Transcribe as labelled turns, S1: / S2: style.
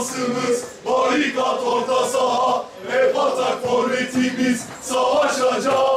S1: şansımız Barikat orta saha ve patak forvetimiz Savaşacağız